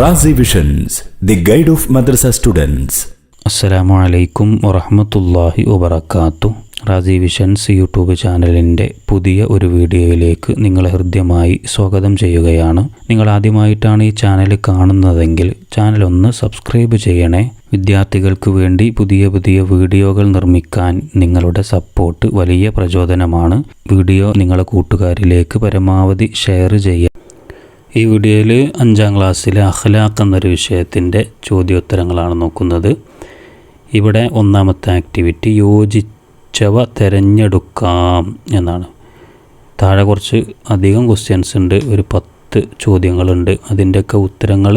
Razi visions the guide of madrasa students അസ്സലാമു അലൈക്കും വറഹമത്തല്ലാഹി വബർക്കാത്തു റാസി വിഷൻസ് യൂട്യൂബ് ചാനലിന്റെ പുതിയ ഒരു വീഡിയോയിലേക്ക് നിങ്ങളെ ഹൃദ്യമായി സ്വാഗതം ചെയ്യുകയാണ്. നിങ്ങൾ ആദ്യമായിട്ടാണ് ഈ ചാനൽ കാണുന്നതെങ്കിൽ ചാനൽ ഒന്ന് സബ്സ്ക്രൈബ് ചെയ്യണേ. വിദ്യാർത്ഥികൾക്ക് വേണ്ടി പുതിയ പുതിയ വീഡിയോകൾ നിർമ്മിക്കാൻ നിങ്ങളുടെ സപ്പോർട്ട് വലിയ പ്രചോദനമാണ്. വീഡിയോ നിങ്ങളെ കൂട്ടുകാരിലേക്ക് പരമാവധി ഷെയർ ചെയ്യുക ഈ വീഡിയോയിൽ അഞ്ചാം ക്ലാസ്സിലെ അഖ്ലാഖ് എന്നൊരു വിഷയത്തിന്റെ ചോദ്യോത്തരങ്ങളാണ് നോക്കുന്നത്. ഇവിടെ ഒന്നാമത്തെ ആക്ടിവിറ്റി യോജിച്ചവ തിരഞ്ഞെടുക്കാം എന്നാണ്. താഴെ കുറച്ച് അധികം ക്വസ്റ്റ്യൻസ് ഉണ്ട് ഒരു പത്ത് ചോദ്യങ്ങളുണ്ട്. അതിന്റെയൊക്കെ ഉത്തരങ്ങൾ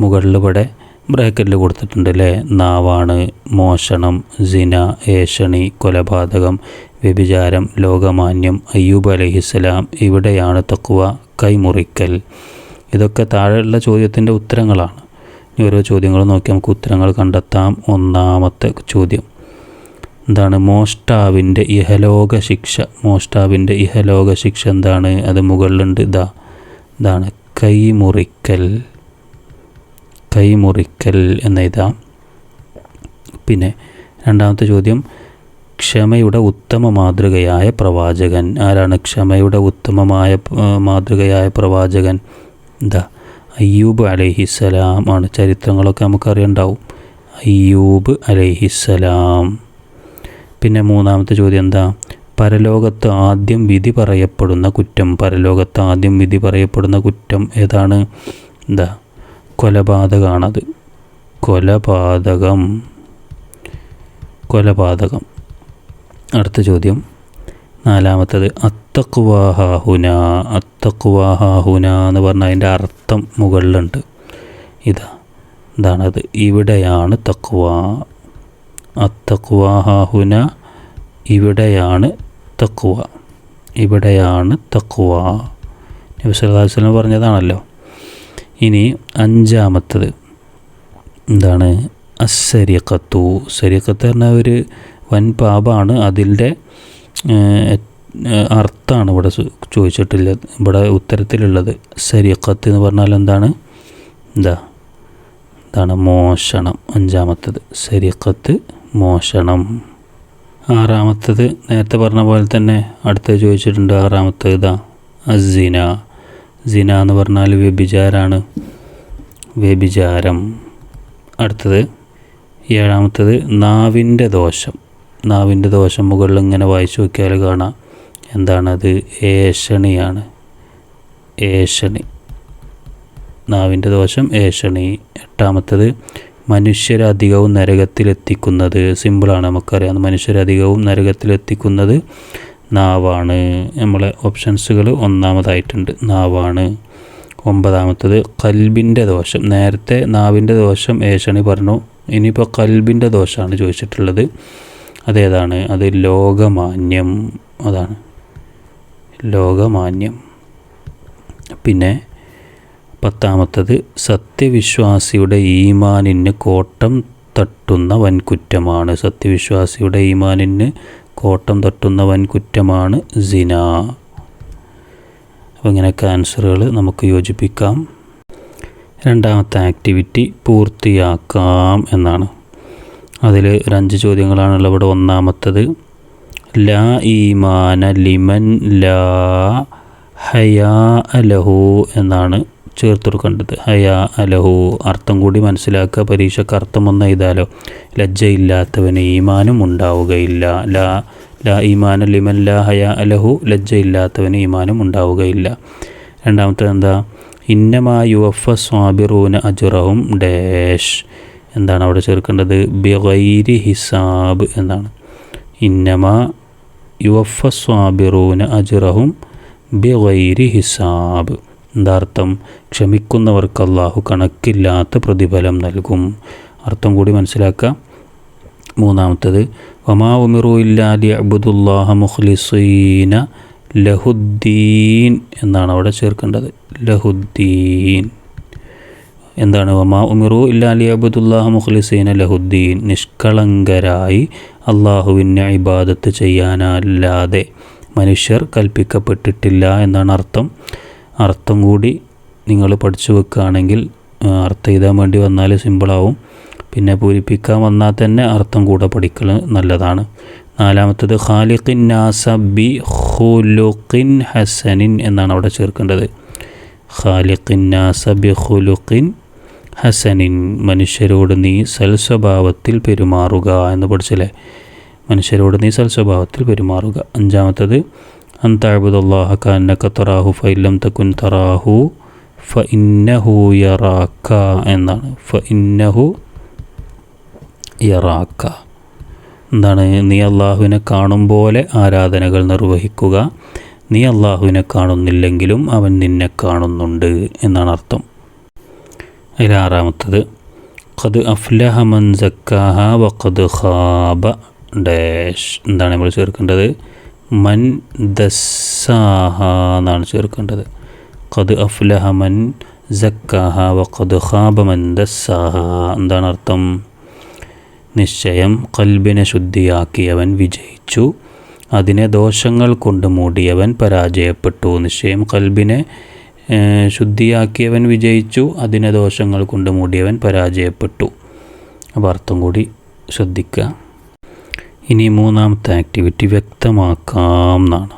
മുകളിൽ ഇവിടെ ബ്രാക്കറ്റിൽ കൊടുത്തിട്ടുണ്ട് അല്ലേ? നാവാണ് മോഷണം സിന ഏഷണി കൊലപാതകം വ്യഭിചാരം ലോകമാന്യം അയ്യൂബ് അലഹിസ്സലാം ഇവിടെയാണ് തക്കുവ കൈമുറിക്കൽ. ഇതൊക്കെ താഴെയുള്ള ചോദ്യത്തിന്റെ ഉത്തരങ്ങളാണ്. ഇനി ഓരോ ചോദ്യങ്ങൾ നോക്കി നമുക്ക് ഉത്തരങ്ങൾ കണ്ടെത്താം. ഒന്നാമത്തെ ചോദ്യം. എന്താണ്? മോഷ്ടാവിന്റെ ഇഹലോക ശിക്ഷ. മോഷ്ടാവിന്റെ ഇഹലോക ശിക്ഷ എന്താണ്? അത് മുകളിലുണ്ട്. ഇതാ. ഇതാണ്. കൈമുറിക്കൽ. കൈമുറിക്കൽ എന്ന ഇതാ പിന്നെ രണ്ടാമത്തെ ചോദ്യം. ക്ഷമയുടെ ഉത്തമ മാതൃകയായ പ്രവാചകൻ. ആരാണ് ക്ഷമയുടെ ഉത്തമമായ മാതൃകയായ പ്രവാചകൻ? എന്താ അയ്യൂബ് അലൈഹിസ്സലാം ആണ്. ചരിത്രങ്ങളൊക്കെ നമുക്കറിയണ്ടാവും. അയ്യൂബ് അലൈഹിസ്സലാം പിന്നെ മൂന്നാമത്തെ ചോദ്യം എന്താ? പരലോകത്ത് ആദ്യം വിധി പറയപ്പെടുന്ന കുറ്റം. പരലോകത്ത് ആദ്യം വിധി പറയപ്പെടുന്ന കുറ്റം ഏതാണ്? എന്താ കൊലപാതകമാണത് കൊലപാതകം. കൊലപാതകം. അടുത്ത ചോദ്യം. നാലാമത്തത് അത്തക്കുവാഹാഹുന അത്തക്കുവാഹാഹുന എന്ന് പറഞ്ഞാൽ അതിന്റെ അർത്ഥം മുകളിലുണ്ട്. ഇതാ ഇതാണത്. ഇവിടെയാണ് തക്കുവ അത്തക്കുവാഹാഹുന ഇവിടെയാണ് തക്കുവ ഇവിടെയാണ് തക്കുവ നബി സല്ലല്ലാഹു അലൈഹി വസല്ലം പറഞ്ഞതാണല്ലോ. ഇനി അഞ്ചാമത്തത്. എന്താണ്? അസരിക്കത്തു സരിക്കത്ത് പറഞ്ഞ ഒരു വൻ പാപമാണ് അതിന്റെ അർത്ഥമാണ് ഇവിടെ ചോദിച്ചിട്ടില്ല ഇവിടെ ഉത്തരത്തിലുള്ളത്. സരിഖത്ത് എന്ന് പറഞ്ഞാൽ എന്താണ്? എന്താ? എന്താണ് മോഷണം അഞ്ചാമത്തത്. സരിഖത്ത് മോഷണം. ആറാമത്തത് നേരത്തെ പറഞ്ഞ പോലെ തന്നെ അടുത്തത് ചോദിച്ചിട്ടുണ്ട് ആറാമത്തത് ഇതാ അസിന സിന എന്ന് പറഞ്ഞാൽ വ്യഭിചാരാണ്. വ്യഭിചാരം. അടുത്തത് ഏഴാമത്തത് നാവിന്റെ ദോഷം. നാവിന്റെ ദോഷം മുകളിൽ ഇങ്ങനെ വായിച്ചു നോക്കിയാൽ കാണാം. എന്താണത്? ഏഷണിയാണ് ഏഷണി നാവിന്റെ ദോഷം ഏഷണി എട്ടാമത്തത് മനുഷ്യരധികവും നരകത്തിലെത്തിക്കുന്നത്. സിമ്പിളാണ് നമുക്കറിയാം. മനുഷ്യരധികവും നരകത്തിലെത്തിക്കുന്നത് നാവാണ്. നമ്മളെ ഓപ്ഷൻസുകൾ ഒന്നാമതായിട്ടുണ്ട്. നാവാണ്. ഒമ്പതാമത്തത് കൽബിന്റെ ദോഷം. നേരത്തെ നാവിന്റെ ദോഷം ഏഷണി പറഞ്ഞു. ഇനിയിപ്പോൾ കൽബിന്റെ ദോഷമാണ് ചോദിച്ചിട്ടുള്ളത്. അതേതാണ്? അത് ലോകമാന്യം. അതാണ്. ലോകമാന്യം. പിന്നെ പത്താമത്തത് സത്യവിശ്വാസിയുടെ ഈമാനിന് കോട്ടം തട്ടുന്ന വൻകുറ്റമാണ്. സത്യവിശ്വാസിയുടെ ഈമാനിന് കോട്ടം തട്ടുന്ന വൻകുറ്റമാണ് സിന. അപ്പോൾ ഇങ്ങനെയൊക്കെ ആൻസറുകൾ നമുക്ക് യോജിപ്പിക്കാം. രണ്ടാമത്തെ ആക്ടിവിറ്റി പൂർത്തിയാക്കാം എന്നാണ്. അതിൽ ഒരു അഞ്ച് ചോദ്യങ്ങളാണുള്ളത്. ഇവിടെ ഒന്നാമത്തത് ലാ ഈമാന ലിമൻ ലാ ഹയാ അലഹു എന്നാണ് ചേർത്ത് കൊടുക്കേണ്ടത് ഹയാ അലഹു അർത്ഥം കൂടി മനസ്സിലാക്കുക. പരീക്ഷയ്ക്ക് അർത്ഥം ഒന്ന് എഴുതാലോ. ലജ്ജയില്ലാത്തവന് ഈമാനും ഉണ്ടാവുകയില്ല. ലാ ലാ ഈമാന ലിമൻ ലാ ഹയാ അലഹു ലജ്ജയില്ലാത്തവന് ഈമാനും ഉണ്ടാവുകയില്ല. രണ്ടാമത്തെ എന്താ? ഇന്നമാ യുവഫ സ്വാബിറൂന അജുറഹും ഡാഷ്. എന്താണ് അവിടെ ചേർക്കേണ്ടത്? ബിഗൈരി ഹിസാബ് എന്നാണ്. ഇന്നമ യുവഫ സ്വാബിറൂന അജുറഹും ബിഗൈരി ഹിസാബ്. എന്താ അർത്ഥം ക്ഷമിക്കുന്നവർക്ക് അള്ളാഹു കണക്കില്ലാത്ത പ്രതിഫലം നൽകും. അർത്ഥം കൂടി മനസ്സിലാക്കുക മൂന്നാമത്തത് വമാ ഉമിറു ഇല്ലാലി അബുദുല്ലാഹ മുഖ്ലിസീന ലഹുദ്ദീൻ എന്നാണ് അവിടെ ചേർക്കേണ്ടത്. ലഹുദ്ദീൻ. എന്താണ്? വമാ ഉമിറു ഇല്ലാ അലിയബുദുല്ലാഹ് മുഖ്ലിസീന ലഹുദ്ദീൻ. നിഷ്കളങ്കരായി അള്ളാഹുവിനെ ഇബാദത്ത് ചെയ്യാനല്ലാതെ മനുഷ്യർ കൽപ്പിക്കപ്പെട്ടിട്ടില്ല എന്നാണ് അർത്ഥം. അർത്ഥം കൂടി നിങ്ങൾ പഠിച്ചു വെക്കുകയാണെങ്കിൽ അർത്ഥം എഴുതാൻ വേണ്ടി വന്നാൽ സിമ്പിളാവും പിന്നെ പൂരിപ്പിക്കാൻ വന്നാൽ തന്നെ അർത്ഥം കൂടെ പഠിക്കൽ നല്ലതാണ്. നാലാമത്തത് ഖാലിഖിൻ നാസ ബി ഖുലുഖിൻ ഹസനിൻ എന്നാണ് അവിടെ ചേർക്കേണ്ടത്. ഖാലിഖിൻ നാസ ബി ഖുലുഖിൻ ഹസനിൻ മനുഷ്യരോട് നീ സൽസ്വഭാവത്തിൽ പെരുമാറുക എന്ന് പഠിച്ചല്ലേ? മനുഷ്യരോട് നീ സൽസ്വഭാവത്തിൽ പെരുമാറുക. അഞ്ചാമത്തത് അന്താഴ്ബുദല്ലാഹ കാന്നക തറാഹു ഫൈലം തക്കുൻ തറാഹു ഫ ഇന്നഹു യറാക്ക എന്നാണ്. ഫ ഇന്നഹു യറാക്ക. എന്താണ്? നീ അള്ളാഹുവിനെ കാണും പോലെ ആരാധനകൾ നിർവഹിക്കുക. നീ അള്ളാഹുവിനെ കാണുന്നില്ലെങ്കിലും അവൻ നിന്നെ കാണുന്നുണ്ട് എന്നാണ് അർത്ഥം. അതിൽ ആറാമത്തത് ഖദ് അഫ്ലഹ മൻ സക്കാഹ വഖദ് ഖാബ ഡാഷ് എന്താണ് നമ്മൾ ചേർക്കേണ്ടത്? മൻ ദസ്സാഹ എന്നാണ് ചേർക്കേണ്ടത്. ഖദ് അഫ്ലഹ മൻ സക്കാഹ വഖദ് ഖാബ മൻ ദസ്സാഹ എന്താണ് അർത്ഥം? നിശ്ചയം കൽബിനെ ശുദ്ധിയാക്കിയവൻ വിജയിച്ചു അതിനെ ദോഷങ്ങൾ കൊണ്ട് മൂടിയവൻ പരാജയപ്പെട്ടു. നിശ്ചയം കൽബിനെ ശുദ്ധിയാക്കിയവൻ വിജയിച്ചു അതിനെ ദോഷങ്ങൾ കൊണ്ട് മൂടിയവൻ പരാജയപ്പെട്ടു. അപ്പോൾ അർത്ഥം കൂടി ശ്രദ്ധിക്കുക. ഇനി മൂന്നാമത്തെ ആക്ടിവിറ്റി വ്യക്തമാക്കാം എന്നാണ്.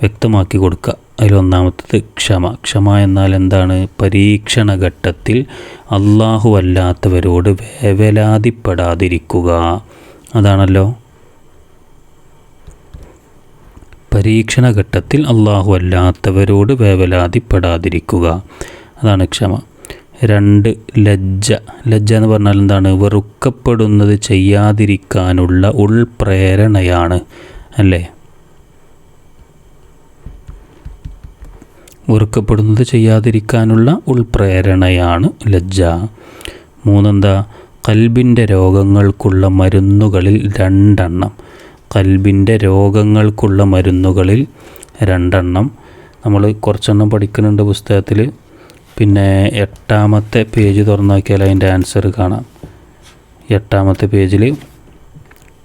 വ്യക്തമാക്കി കൊടുക്കുക. അതിലൊന്നാമത്തത് ക്ഷമ. ക്ഷമ എന്നാൽ എന്താണ്? പരീക്ഷണ ഘട്ടത്തിൽ അള്ളാഹു അല്ലാത്തവരോട് വേവലാതിപ്പെടാതിരിക്കുക. അതാണല്ലോ പരീക്ഷണ ഘട്ടത്തിൽ അള്ളാഹു അല്ലാത്തവരോട് വേവലാതിപ്പെടാതിരിക്കുക. അതാണ് ക്ഷമ. രണ്ട് ലജ്ജ. ലജ്ജ എന്ന് പറഞ്ഞാൽ എന്താണ്? വെറുക്കപ്പെടുന്നത് ചെയ്യാതിരിക്കാനുള്ള ഉൾപ്രേരണയാണ്. അല്ലേ? വെറുക്കപ്പെടുന്നത് ചെയ്യാതിരിക്കാനുള്ള ഉൾപ്രേരണയാണ് ലജ്ജ. മൂന്നെന്താ? കൽബിന്റെ രോഗങ്ങൾക്കുള്ള മരുന്നുകളിൽ രണ്ടെണ്ണം. കൽബിന്റെ രോഗങ്ങൾക്കുള്ള മരുന്നുകളിൽ രണ്ടെണ്ണം. നമ്മൾ കുറച്ചെണ്ണം പഠിക്കുന്നുണ്ട് പുസ്തകത്തിൽ. പിന്നെ എട്ടാമത്തെ പേജ് തുറന്നു നോക്കിയാൽ അതിന്റെ ആൻസർ കാണാം. എട്ടാമത്തെ പേജിൽ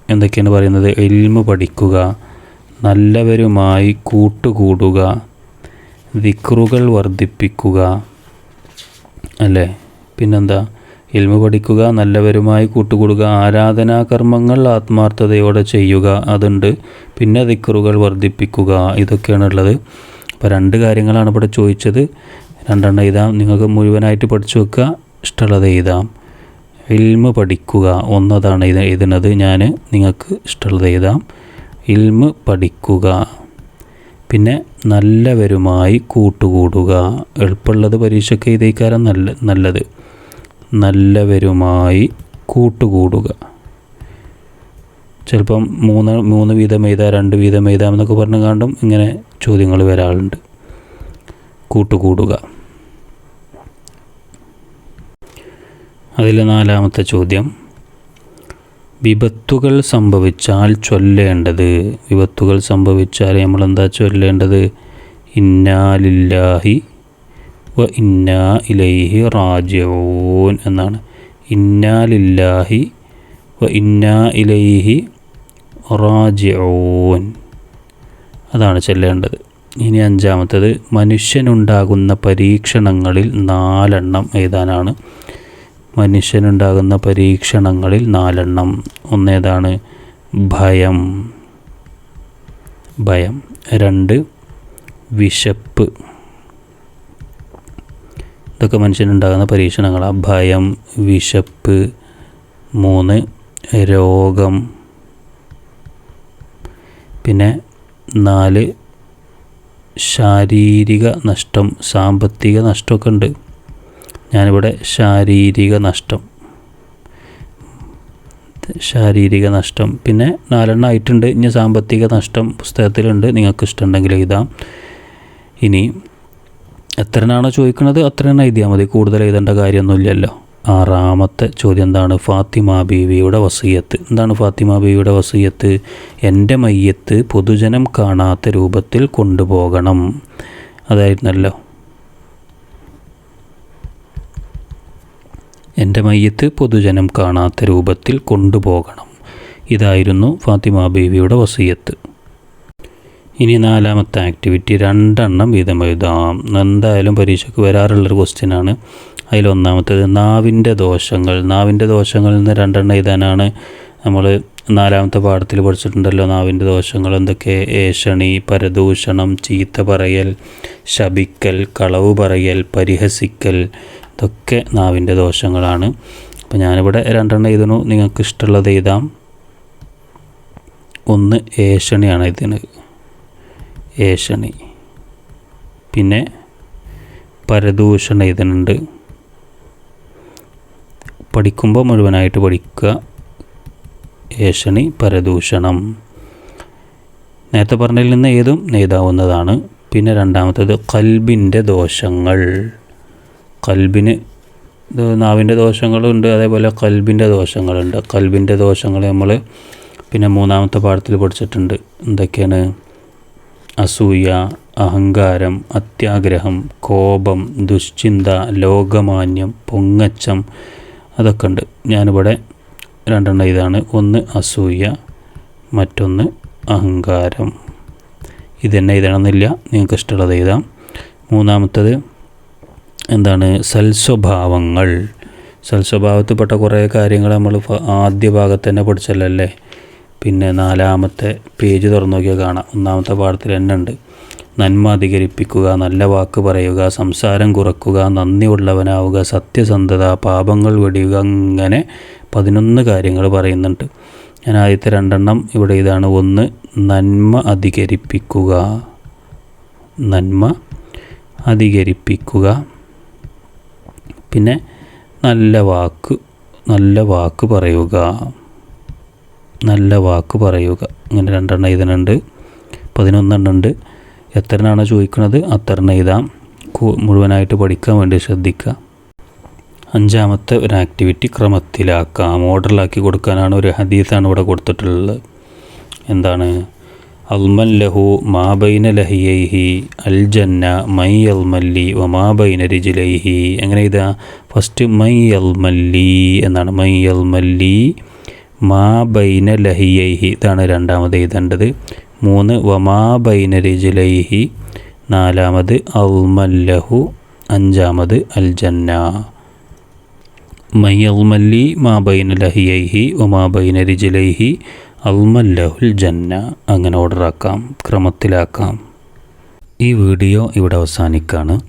എന്തൊക്കെയാണ് പറയുന്നത്? എൽമ പഠിക്കുക നല്ലവരുമായി കൂട്ടുകൂടുക വിക്രുകൾ വർദ്ധിപ്പിക്കുക അല്ലേ? പിന്നെന്താ? ഇൽമ പഠിക്കുക നല്ലവരുമായി കൂട്ടുകൂടുക ആരാധനാകർമ്മങ്ങൾ ആത്മാർത്ഥതയോടെ ചെയ്യുക അതുണ്ട്. പിന്നെ ദിക്കറുകൾ വർദ്ധിപ്പിക്കുക ഇതൊക്കെയാണുള്ളത്. അപ്പോൾ രണ്ട് കാര്യങ്ങളാണ് ഇവിടെ ചോദിച്ചത്. രണ്ടെണ്ണം എഴുതാം. നിങ്ങൾക്ക് മുഴുവനായിട്ട് പഠിച്ചു വെക്കുക ഇഷ്ടമുള്ളത് എഴുതാം. ഇൽമ പഠിക്കുക ഒന്നതാണ് ഇത് എഴുതുന്നത്. ഞാൻ നിങ്ങൾക്ക് ഇഷ്ടമുള്ളത് എഴുതാം. ഇൽമ പഠിക്കുക. പിന്നെ നല്ലവരുമായി കൂട്ടുകൂടുക. എളുപ്പമുള്ളത് പരീക്ഷയ്ക്ക് എഴുതിക്കാരം നല്ല നല്ലത്. നല്ലവരുമായി കൂട്ടുകൂടുക. ചിലപ്പം മൂന്ന് മൂന്ന് വീതം എഴുതാം രണ്ട് വീതം എഴുതാം എന്നൊക്കെ പറഞ്ഞു കണ്ടും ഇങ്ങനെ ചോദ്യങ്ങൾ വരാറുണ്ട്. കൂട്ടുകൂടുക. അതിൽ നാലാമത്തെ ചോദ്യം. വിപത്തുകൾ സംഭവിച്ചാൽ ചൊല്ലേണ്ടത് വിപത്തുകൾ സംഭവിച്ചാൽ നമ്മൾ എന്താ ചൊല്ലേണ്ടത്? ഇന്നാലില്ലാഹി വ ഇന്നാ ഇലൈഹി റാജിഊൻ എന്നാണ്. ഇന്നാലില്ലാഹി വ ഇന്നാ ഇലൈഹി റാജിഊൻ. അതാണ് ചെല്ലേണ്ടത്. ഇനി അഞ്ചാമത്തത് മനുഷ്യനുണ്ടാകുന്ന പരീക്ഷണങ്ങളിൽ നാലെണ്ണം എഴുതാനാണ്. മനുഷ്യനുണ്ടാകുന്ന പരീക്ഷണങ്ങളിൽ നാലെണ്ണം. ഒന്നേതാണ് ഭയം. ഭയം. രണ്ട് വിശപ്പ്. ഇതൊക്കെ മനുഷ്യനുണ്ടാകുന്ന പരീക്ഷണങ്ങളാണ് ഭയം വിശപ്പ് മൂന്ന് രോഗം പിന്നെ നാല് ശാരീരിക നഷ്ടം സാമ്പത്തിക നഷ്ടമൊക്കെ ഉണ്ട്. ഞാനിവിടെ ശാരീരിക നഷ്ടം. ശാരീരിക നഷ്ടം. പിന്നെ നാലെണ്ണം ആയിട്ടുണ്ട്. ഇനി സാമ്പത്തിക നഷ്ടം പുസ്തകത്തിലുണ്ട്. നിങ്ങൾക്ക് ഇഷ്ടമുണ്ടെങ്കിൽ എഴുതാം. ഇനി എത്ര എണ്ണാണോ ചോദിക്കുന്നത് അത്ര എണ്ണം എഴുതിയാൽ മതി. കൂടുതൽ എഴുതേണ്ട കാര്യമൊന്നുമില്ലല്ലോ. ആറാമത്തെ ചോദ്യം എന്താണ്? ഫാത്തിമ ബീവിയുടെ വസീയത്ത്. എന്താണ് ഫാത്തിമ ബീവിയുടെ വസീയത്ത്? എന്റെ മയ്യത്ത് പൊതുജനം കാണാത്ത രൂപത്തിൽ കൊണ്ടുപോകണം. അതായിരുന്നല്ലോ. എന്റെ മയ്യത്ത് പൊതുജനം കാണാത്ത രൂപത്തിൽ കൊണ്ടുപോകണം. ഇതായിരുന്നു ഫാത്തിമ ബീവിയുടെ വസീയത്ത്. ഇനി നാലാമത്തെ ആക്ടിവിറ്റി രണ്ടെണ്ണം വീതം എഴുതാം. എന്തായാലും പരീക്ഷയ്ക്ക് വരാറുള്ളൊരു ക്വസ്റ്റ്യനാണ് അതിലൊന്നാമത്തേത് നാവിന്റെ ദോഷങ്ങൾ. നാവിന്റെ ദോഷങ്ങളിൽ നിന്ന് രണ്ടെണ്ണം എഴുതാനാണ് നമ്മൾ നാലാമത്തെ പാഠത്തിൽ പഠിച്ചിട്ടുണ്ടല്ലോ. നാവിന്റെ ദോഷങ്ങൾ എന്തൊക്കെ? ഏഷണി പരദൂഷണം ചീത്ത പറയൽ ശപിക്കൽ കളവ് പറയൽ പരിഹസിക്കൽ ഇതൊക്കെ നാവിന്റെ ദോഷങ്ങളാണ്. അപ്പോൾ ഞാനിവിടെ രണ്ടെണ്ണം എഴുതണു നിങ്ങൾക്ക് ഇഷ്ടമുള്ളത് എഴുതാം. ഒന്ന് ഏഷണിയാണ് ഇതിന് ഏഷണി പിന്നെ പരദൂഷണ എഴുതുന്നുണ്ട് പഠിക്കുമ്പോൾ മുഴുവനായിട്ട് പഠിക്കുക. ഏഷണി പരദൂഷണം. നേരത്തെ പറഞ്ഞതിൽ നിന്ന് ഏതും എഴുതാവുന്നതാണ്. പിന്നെ രണ്ടാമത്തേത് കൽബിന്റെ ദോഷങ്ങൾ. കൽബിന് നാവിന്റെ ദോഷങ്ങളുണ്ട് അതേപോലെ കൽബിന്റെ ദോഷങ്ങളുണ്ട്. കൽബിന്റെ ദോഷങ്ങൾ നമ്മൾ പിന്നെ മൂന്നാമത്തെ പാഠത്തിൽ പഠിച്ചിട്ടുണ്ട്. എന്തൊക്കെയാണ്? അസൂയ അഹങ്കാരം അത്യാഗ്രഹം കോപം ദുശ്ചിന്ത ലോകമാന്യം പൊങ്ങച്ചം അതൊക്കെ ഉണ്ട്. ഞാനിവിടെ രണ്ടെണ്ണം ഇതാണ്. ഒന്ന് അസൂയ മറ്റൊന്ന് അഹങ്കാരം. ഇതന്നെ എഴുതണമെന്നില്ല. നിങ്ങൾക്ക് ഇഷ്ടമുള്ളത് എഴുതാം. മൂന്നാമത്തത് എന്താണ്? സൽസ്വഭാവങ്ങൾ. സൽസ്വഭാവത്തിൽപ്പെട്ട കുറേ കാര്യങ്ങൾ നമ്മൾ ആദ്യ ഭാഗത്ത് തന്നെ പഠിച്ചല്ലേ പിന്നെ നാലാമത്തെ പേജ് തുറന്നു നോക്കിയാൽ കാണാം. ഒന്നാമത്തെ പാഠത്തിൽ തന്നെ ഉണ്ട്. നന്മ അധികരിപ്പിക്കുക നല്ല വാക്ക് പറയുക സംസാരം കുറക്കുക നന്ദിയുള്ളവനാവുക സത്യസന്ധത പാപങ്ങൾ വെടിയുക അങ്ങനെ പതിനൊന്ന് കാര്യങ്ങൾ പറയുന്നുണ്ട്. ഞാൻ ആദ്യത്തെ രണ്ടെണ്ണം ഇവിടെ ഇതാണ്. ഒന്ന് നന്മ അധികരിപ്പിക്കുക. നന്മ അധികരിപ്പിക്കുക. പിന്നെ നല്ല വാക്ക് നല്ല വാക്ക് പറയുക. നല്ല വാക്ക് പറയുക. ഇങ്ങനെ രണ്ടെണ്ണം എഴുതുന്നുണ്ട്. പതിനൊന്നെണ്ണം ഉണ്ട് എത്രണ്ണാണ് ചോദിക്കുന്നത്? അത്രണ്ണം എഴുതാം. മുഴുവനായിട്ട് പഠിക്കാൻ വേണ്ടി ശ്രദ്ധിക്കുക. അഞ്ചാമത്തെ ഒരു ആക്ടിവിറ്റി ക്രമത്തിലാക്കാം. ഓർഡറിലാക്കി കൊടുക്കാനാണ് ഒരു ഹദീസാണ് ഇവിടെ കൊടുത്തിട്ടുള്ളത്. എന്താണ്? അൽമൻ ലഹു മാബൈന ലഹിയൈഹി അൽ ജന്ന മൈ അൽമല്ലി വമാബൈന രിജിലൈഹി. എങ്ങനെ ഇതാ ഫസ്റ്റ് മൈ അൽമല്ലി എന്നാണ്. മൈ അൽമല്ലി മാബൈന ലഹിയൈഹി ഇതാണ് രണ്ടാമത് എഴുതേണ്ടത്. മൂന്ന് വമാബൈന രജിലൈഹി നാലാമത് അൽമല്ലഹു. അഞ്ചാമത് അൽ ജന്ന മൈ അൽമല്ലി മാ ബൈന ലഹിയൈഹി ഒമാ ബൈന രജിലൈഹി അൽമല്ലഹുൽ ജന്ന. അങ്ങനെ ഓർഡറാക്കാം ക്രമത്തിലാക്കാം. ഈ വീഡിയോ ഇവിടെ അവസാനിക്കാണ്.